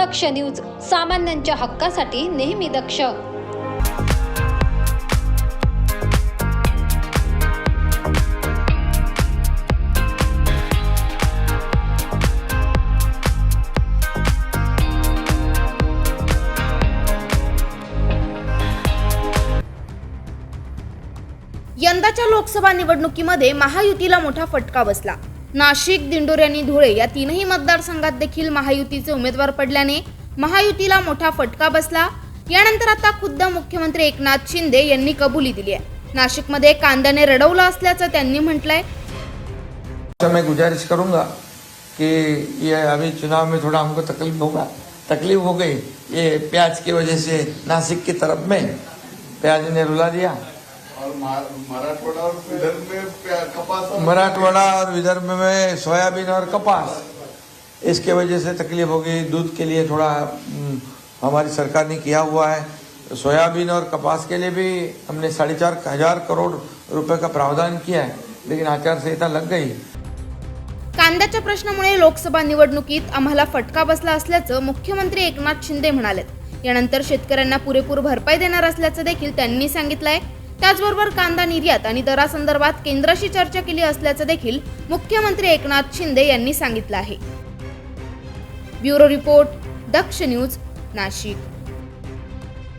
दक्ष news सामान्यांच्या हक्कासाठी नेहमी दक्ष. यंदाच्या लोकसभा निवडणुकीमध्ये महायुतीला मोठा फटका बसला. नाशिक दिंडोरी आणि धुळे या तीनही मतदारसंघात देखील महायुतीचे उमेदवार पडल्याने महायुतीला मोठा फटका बसला. यानंतर आता खुद्द मुख्यमंत्री एकनाथ शिंदे यांनी कबुली दिली आहे. नाशिकमध्ये कांद्याने रडवलं असल्याचं त्यांनी म्हटलंय. तो मैं गुजारिश करूंगा कि ये अभी चुनाव में थोड़ा हमको तकलीफ होगा। तकलीफ हो गई। ये प्याज की वजह से नासिक की तरफ में प्याज ने रुला दिया। मराठवाड़ा और विदर्भ में प्या- कपास और- मराठवाड़ा और विदर्भ में सोयाबीन और कपास। इसके वजह से तकलीफ होगी दूध के लिए थोड़ा हमारी सरकार ने किया हुआ है। सोयाबीन और कपास के लिए भी हमने साढ़े चार हजार करोड़ रुपए का प्रावधान किया है लेकिन आचार संहिता लग गई। कांद्याच्या प्रश्नामुळे लोकसभा निवडणुकीत आम्हाला फटका बसला असल्याचं मुख्यमंत्री एकनाथ शिंदे म्हणालेत. यानंतर शेतकऱ्यांना पुरेपूर भरपाई देणार असल्याचं देखील त्यांनी सांगितलंय. त्याचबरोबर कांदा निर्यात आणि दरासंदर्भात केंद्राशी चर्चा केली असल्याचं देखील मुख्यमंत्री एकनाथ शिंदे यांनी सांगितलं आहे. Bureau report Daksh news Nashik.